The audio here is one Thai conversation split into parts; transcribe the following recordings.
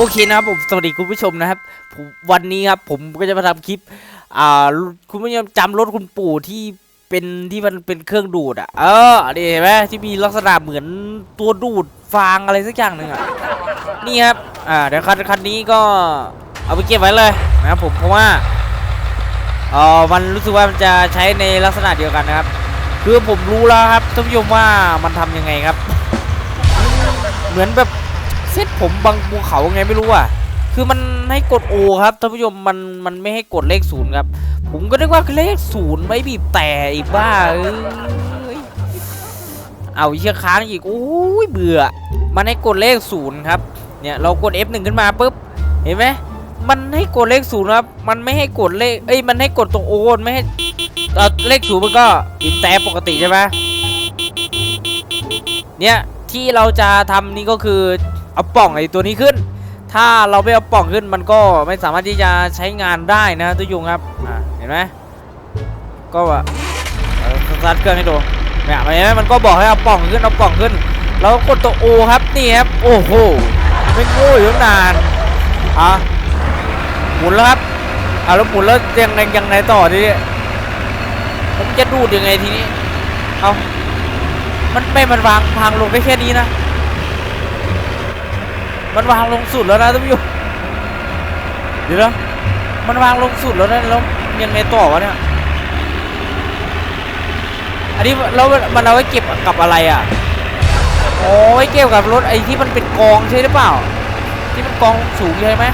โอเคนะครับผมสวัสดีคุณผู้ชมนะครับวันนี้ครับผมก็จะมาทำคลิปอ่าคุณผู้ชมจำรถคุณปู่ที่เป็นที่มันเป็นเครื่องดูดอะเออนี่เห็นไหมที่มีลักษณะเหมือนตัวดูดฟางอะไรสักอย่างหนึ่งอะนี่ครับอ่าเดี๋ยวคันคันนี้ก็เอาไปเก็บไว้เลยนะครับผมเพราะว่าเออมันรู้สึกว่ามันจะใช้ในลักษณะเดียวกันนะครับ คือผมรู้แล้วครับท่านผู้ชมว่ามันทำยังไงครับ เหมือนแบบ เส้นผมบางภูเขาไงไม่รู้อะคือมันให้กดโอครับท่านผู้ชมมันมันไม่ให้กดเลขศูนย์ครับ ผมก็นึกว่าเลขศูนย์ไม่บีบแต่อีกบ้าเอ้ยเอาเชี่ยค้างอีกโอ้ยเบื่อ มันให้กดเลขศูนย์ครับเนี่ยเรากด F1 ขึ้นมาปุ๊บเห็นไหมมันให้กดเลขศูนย์ครับ มันไม่ให้กดเลขเอ้ยมันให้กดตรงโอนไม่ให้เลขศูนย์มันก็บีบแต่ปกติใช่ไหมเนี่ยที่เราจะทำนี่ก็คือ เอาป่องไอตัวนี้ขึ้น ถ้าเราไม่เอาป่องขึ้นมันก็ไม่สามารถที่จะใช้งานได้นะทุกยุงครับอ่าเห็นไหมก็ว่าสตาร์ทเครื่องให้ดูเนี่ยเห็นไหมมันก็บอกให้เอาป่องขึ้นเอาป่องขึ้นเราก็กดตัวโอครับนี่ครับโอ้โหไม่โง่อยู่งนานอะหมุนแล้วครับอะแล้วหมุนแล้วยังไงยังไงต่อทีนี้ผมจะดูดยังไงทีนี้เอามันไม่มันวางพังลงได้แค่นี้นะ มันวางลงสุดแล้วนะท่านผู้ชมเดี๋ยวนะมันวางลงสุดแล้วนะแล้วยังไงต่อวะเนี่ย อันนี้แล้วมันเอาไว้เก็บกับอะไรอะโอ้ไว้เก็บกับรถไอ้ที่มันเป็นกองใช่หรือเปล่า ที่มันกองสูงใช่ไหม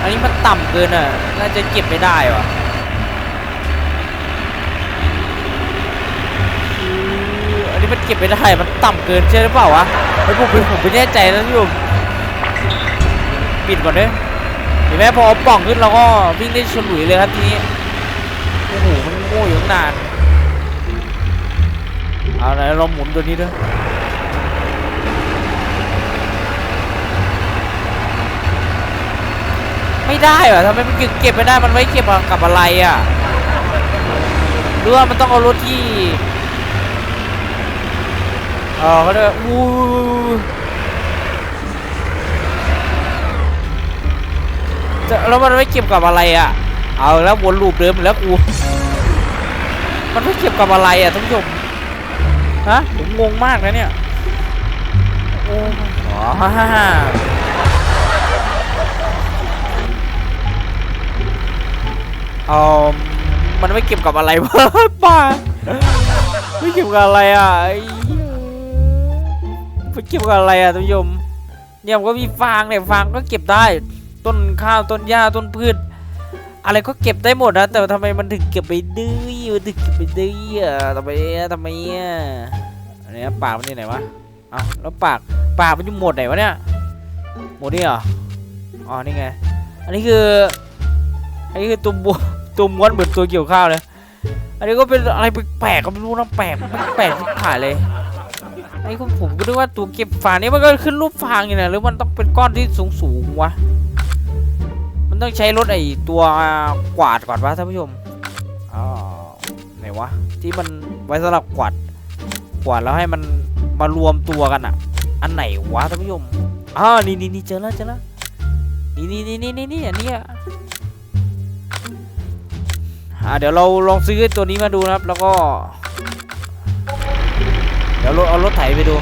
อันนี้มันต่ำเกินอะน่าจะเก็บไม่ได้วะออันนี้มันเก็บไม่ได้ มันต่ำเกินใช่หรือเปล่าวะ ไอ้ยผมผมไม่แน่ใจนะพี่ผมปิดก่อนเด้เห็นไหมพอป่องขึ้นเราก็วิ่งได้ฉลุยเลยครับทีนี้โอ้โหมันโง่อยู่ตั้งนานเอาไหนเราหมุนตัวนี้ด้วยไม่ได้เหรอทำไมมันเก็บไม่ได้มันไว้เก็บกับอะไรอะหรือว่ามันต้องเอารถที่ ออเขาเรียกอู้จะแล้วมันไว้เก็บกับอะไรอะ เอาแล้ววนลูปเดิมแล้วกู มันไว้เก็บกับอะไรอะท่านผู้ชม ฮะ ผมงงมากนะเนี่ย โอ้อ๋อฮ่าฮ่าเออมันไม่เก็บกับอะไรวะป้าไม่เก็บกับอะไรอะ ไอ้เก็บกับอะไรอะท่านผู้ชมเนี่ยมันก็มีฟางเนี่ยฟางก็เก็บได้ ต้นข้าวต้นหญ้าต้นพืช อะไรก็เก็บได้หมดนะแต่ทำไมมันถึงเก็บไปดื้อมันถึงเก็บไปดื้ออะทำไมะทำไมอะอันนี้ปากมันที่ไหนวะเอ้าแล้วปากปากมันอยู่หมดไหนวะเนี่ยหมดนี่เหรออ๋อนี่ไงอันนี้คืออันนี้คือตัวบวตัวม้วนเหมือนตัวเกี่ยวข้าวเลยอันนี้ก็เป็นอะไรแปลกๆก็ไม่รู้นะแปลกแปลกที่ผ่านเลย ไอันนี้ผมก็นึกว่าตัวเก็บฟางนี่มันก็ขึ้นรูปฟางอยู่นะหรือมันต้องเป็นก้อนที่สูงสูงๆวะ มันต้องใช้รถไอ้ตัวกวาดก่อนวะท่านผู้ชมอ๋อไหนวะที่มันไว้สำหรับกวาดกวาดแล้วให้มันมารวมตัวกันอะอันไหนวะท่านผู้ชมอ๋อนี่นี่นี่เจอแล้วเจอแล้วนี่นี่นี่นี่นี่อันนี้ยอ่าเดี๋ยวเราลองซื้อตัวนี้มาดูนะครับ แล้วก็ ดี๋ยวรถเอารถไถไปดู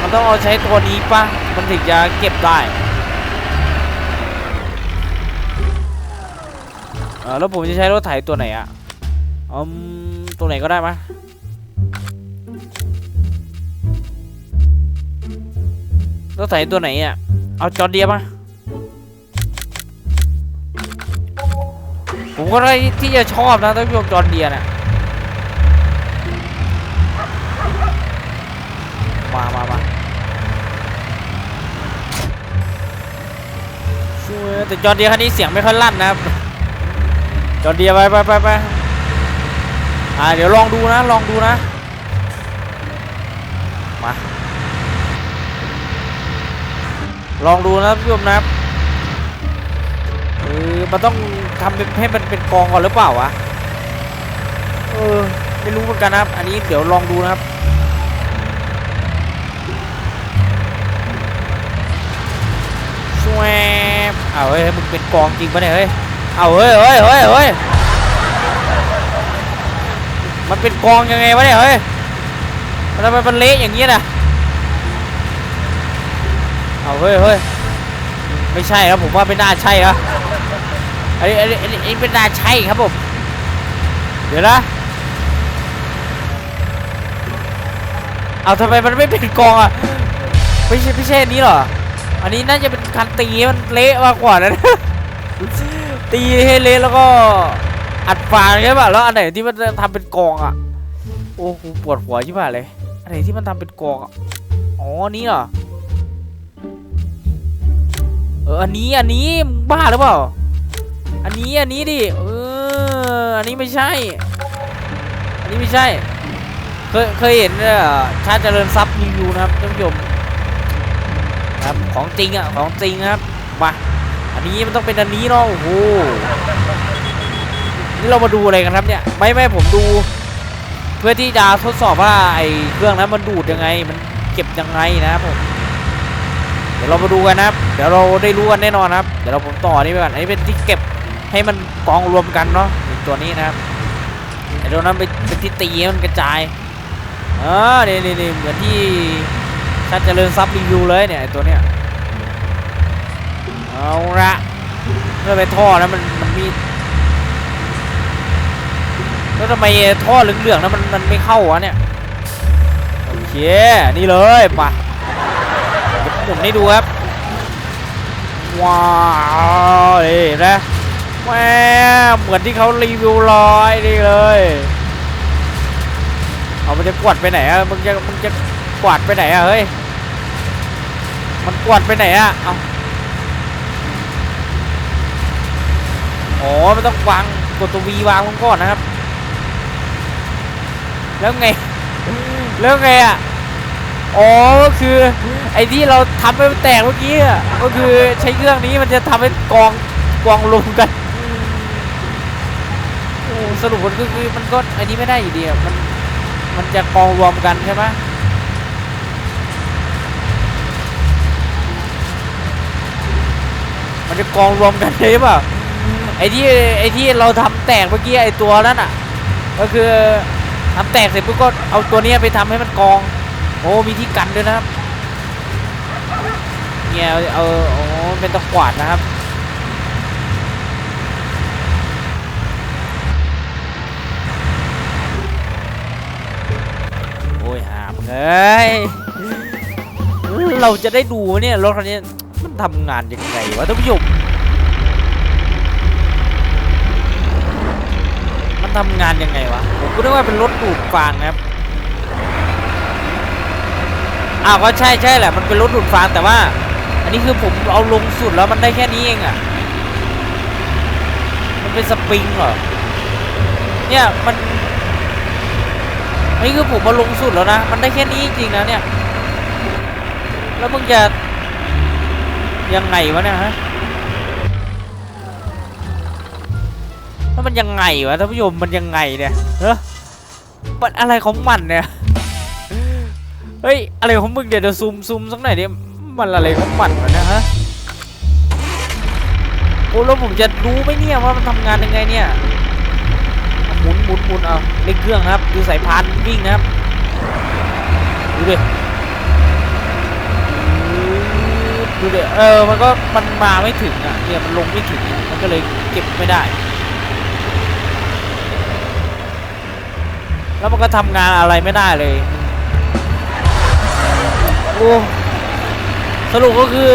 มันต้องเอาใช้ตัวนี้ปะมันถึงจะเก็บได้เออแล้วผมจะใช้รถไถตัวไหนอะอืมตัวไหนก็ได้มะรถไถตัวไหนอะเอาจอเดียมาผมก็ได้ที่จะชอบนะท่านผู้ชมจอร์เดียน่ะ มามามาช่วยแต่จอเดียคันนี้เสียงไม่ค่อยลั่นนะครับ จอเดียไปไปไปไปอ่าเดี๋ยวลองดูนะลองดูนะมาลองดูนะท่านผู้ชมนะครับเออมันต้องทำเป็นให้มันเป็นกองก่อนหรือเปล่าวะเออไม่รู้เหมือนกันนะครับ อันนี้เดี๋ยวลองดูนะครับ เอาเฮ้ยมึงเป็นกองจริงปะเนี่ยเฮ้ยเอาเฮ้ยเฮ้ยเฮ้ยเฮ้ยมันเป็นกองยังไงวะเนี่ยเฮ้ยมันทำไมมันเละอย่างนี้นะเอาเฮ้ยเฮ้ยไม่ใช่ครับผมว่าไม่น่าใช่ครับอันนี้อันนี้อันนี้เป็นน่าใช่ครับผมเดี๋ยวนะเอาทำไมมันไม่เป็นกองอะไม่ใช่ไม่ใช่อันนี้หรอ อันนี้น่าจะเป็นคันตีมันเละมากกว่านะตีให้เละแล้วก็อัดฟางใช่ป่ะแล้วอันไหนที่มันทำเป็นกองอะโอ้กูปวดหัวชิบหายเลยอันไหนที่มันทำเป็นกองอ๋อนี้เหรอเอออันนี้อันนี้บ้าหรือเปล่าอันนี้อันนี้ดิเอออันนี้ไม่ใช่ อันนี้ไม่ใช่ เคยเคยเห็นเอ่อชาติเจริญทรัพย์รีวิวนะครับท่านผู้ชม ครับของจริงอะของจริงครับมาอันนี้มันต้องเป็นอันนี้เนาะโอ้โหนี่เรามาดูอะไรกันครับเนี่ยไม่ไม่ผมดู เพื่อที่จะทดสอบว่าไอ้เครื่องนั้นมันดูดยังไง มันเก็บยังไงนะครับผมเดี๋ยวเรามาดูกันนะครับ เดี๋ยวเราได้รู้กันแน่นอนครับ เดี๋ยวเราผมต่อนี่ไปก่อนอันนี้เป็นที่เก็บให้มันกองรวมกันเนาะตัวนี้นะครับไอ้ตัวนั้นเป็นเป็นที่ตีมันกระจายเออเนี่นี่นี่เหมือนที่ ชาติเจริญทรัพย์รีวิวเลยเนี่ยไอตัวเนี้ยเอาละเมื่อไปท่อนะมันมันมีแล้วทำไมท่อเหลืองๆนะมันมันไม่เข้าวะเนี่ยโอเคนี่เลยมาเดี๋ยวผมให้ดูครับว้าวนี่เห็นะแหมเหมือนที่เขารีวิวลอยนี่เลยเอามันจะกวาดไปไหนอะมึงจะมึงจะกวาดไปไหนอะเฮ้ย มันกวาดไปไหนอะเอาอ๋อมันต้องวางกดตัววีวางมันก่อนนะครับ แล้วไง แล้วไงอะอ๋อก็คือไอ้ที่เราทำให้มันแตกเมื่อกี้อะก็คือใช้เครื่องนี้มันจะทำให้กองกองรวมกันโอ้สรุปมันก็คือมันก็ไอ้นี้ไม่ได้อยู่ดีอะมันมันจะกองรวมกันใช่ไหม มันจะกองรวมกันใช่ป่ะไอ้ที่ไอ้ที่เราทำแตกเมื่อกี้ไอ้ตัวนั้นอะ ก็คือทำแตกเสร็จปุ๊บก็เอาตัวนี้ไปทำให้มันกอง โอ้มีที่กันด้วยนะครับเนี่ยเอาเอาโอ้เป็นตะขวาดนะครับโอ้ยหามเอ้ยเราจะได้ดูเนี่ยรถคันนี้ มันทำงานยังไงวะท่านผู้ชมมันทำงานยังไงวะผมก็นึกว่าเป็นรถดูดฟางนะครับอ้าวก็ใช่ใช่แหละมันเป็นรถดูดฟางแต่ว่า อันนี้คือผมเอาลงสุดแล้วมันได้แค่นี้เองอะมันเป็นสปริงเหรอเนี่ยมันนี่คือผมมาลงสุดแล้วนะ มันได้แค่นี้จริงๆนะเนี่ย แล้วมึงจะ ยังไงวะเนี่ยฮะแล้วมันยังไงวะท่านผู้ชมมันยังไงเนี่ยเฮ้มันอะไรของมันเนี่ยเฮ้ยอะไรของมึงเดี๋ยวเดี๋ยวซูมซูมสักหน่อยดิมันอะไรของมันวะเนะฮะโอ้แล้วผมจะรู้ไหมเนี่ยว่ามันทำงานยังไงเนี่ยหมุนหมุนหมุนเอาเร่งเครื่องครับ ดูสายพานวิ่งนะครับดูดิ ดูดิเออมันก็มันมาไม่ถึงอะเนี่ยมันลงไม่ถึงมันก็เลยเก็บไม่ได้ แล้วมันก็ทำงานอะไรไม่ได้เลยโอ้สรุปก็คือ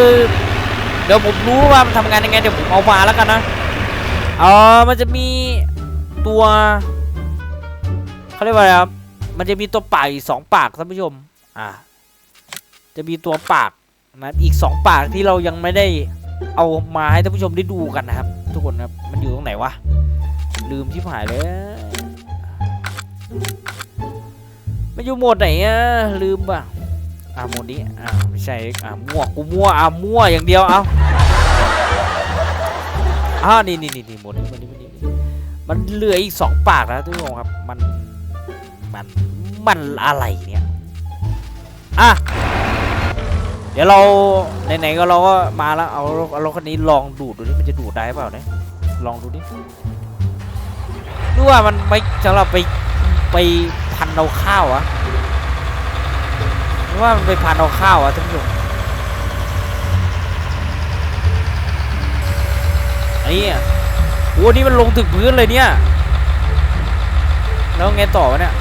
เดี๋ยวผมรู้ว่ามันทำงานยังไงเดี๋ยวผมเอามาแล้วกันนะเออมันจะมีตัวเขาเรียกว่าอะไรครับมันจะมีตัวปากอีกสองปากท่านผู้ชม อ่า จะมีตัวปาก นะอีกสองปากที่เรายังไม่ได้เอามาให้ท่านผู้ชมได้ดูกันนะครับ ทุกคนครับมันอยู่ตรงไหนวะลืมที่หายเลยมันอยู่หมดไหนอะลืมป่ะอ่าหมดนี้อ่าไม่ใช่อ่ามั่วกูมั่วอ่ามั่วอย่างเดียวเอาอ่านี่นี่นี่นี่หมดนี้หมดนี้หมดนี้มันเหลืออีกสองปากแล้วทุกคนครับมันมันมันอะไรเนี่ยอะ เดี๋ยวเราไหนๆก็เราก็มาแล้วเอาเอารถคันนี้ลองดูดดูดิมันจะดูดได้เปล่าเนี่ยลองดูดิหรือว่ามันไปสำหรับไปไปพันเอาข้าวอะว่ามันไปพันเอาข้าวอะท่านผู้ชมอันนี้อะโอ้นี่มันลงถึงพื้นเลยเนี่ยแล้วไงต่อวะเนี่ย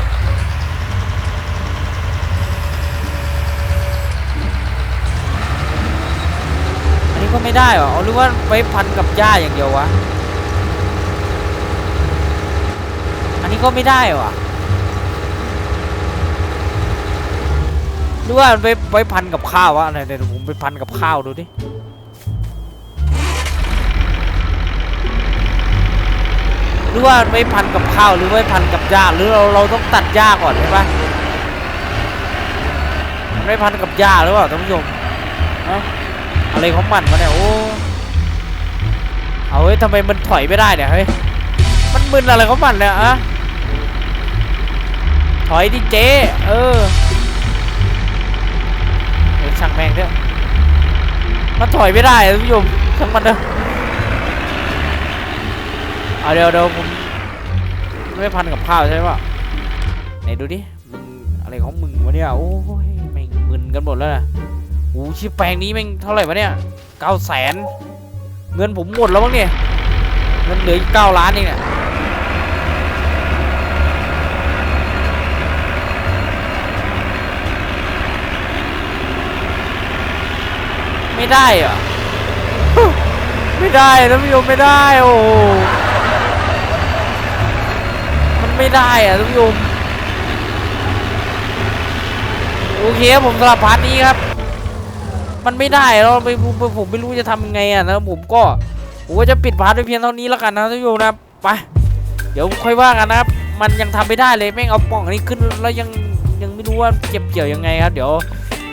อันนี้ก็ ไม่ได้เหรอหรือว่าไว้พันกับหญ้าอย่างเดียววะ อันนี้ก็ไม่ได้หรอหรือว่ามันไว้พันกับข้าววะไหนเดี๋ยวผมไปพันกับข้าวดูดิหรือว่าไว้พันกับข้าวหรือไว้พันกับหญ้าหรือเราเราต้องตัดหญ้าก่อนใช่ปะมันไม่พันกับหญ้าหรือเปล่าท่านผู้ชมฮะ อะไรของมันวะเนี่ยโอ้เอาเฮ้ยทำไมมันถอยไม่ได้เนี่ยเฮ้ยมันมึนอะไรของมันเนี่ยอะถอยดิเจเออเฮ้ยช่างแม่งเถอะมันถอยไม่ได้ท่านผู้ชมช่างมันเถอะเอาเดี๋ยวเดี๋ยวผมไม่พันกับข้าวใช่ปะไหนดูดิมึงอะไรของมึงวะเนี่ยโอ้ยแม่งมึนกันหมดแล้วนะ โอ้ชิบแปลงนี้แม่งเท่าไหร่วะเนี่ยเก้าแสนเงินผมหมดแล้วมั้งเนี่ยเงินเหลืออีกเก้าล้านเองเนี่ยไม่ได้เหรอไม่ได้ท่านผู้ชมไม่ได้โอ้มันไม่ได้อะท่านผู้ชมโอเคผมสำหรับพาร์ทนี้ครับ มันไม่ได้แล้วไปผมผมไม่รู้จะทำยังไงอะแล้วผมก็ผมก็จะปิดพาร์ทไปเพียงเท่านี้แล้วกันนะท่านผู้ชมนะไปเดี๋ยวค่อยว่ากันนะครับมันยังทำไม่ได้เลยแม่งเอาป่องอันนี้ขึ้นแล้วยังยังไม่รู้ว่าเก็บเกี่ยวยังไงครับ เดี๋ยว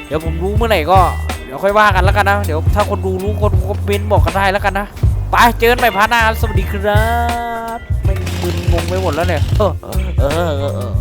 เดี๋ยวผมรู้เมื่อไหร่ก็เดี๋ยวค่อยว่ากันแล้วกันนะเดี๋ยวถ้าคนดูรู้คนคอมเมนต์บอกกันได้แล้วกันนะไปเจอกันใหม่พาร์ทหน้าครับสวัสดีครับไม่มึนงงไปหมดแล้วเนี่ยเออเออเออ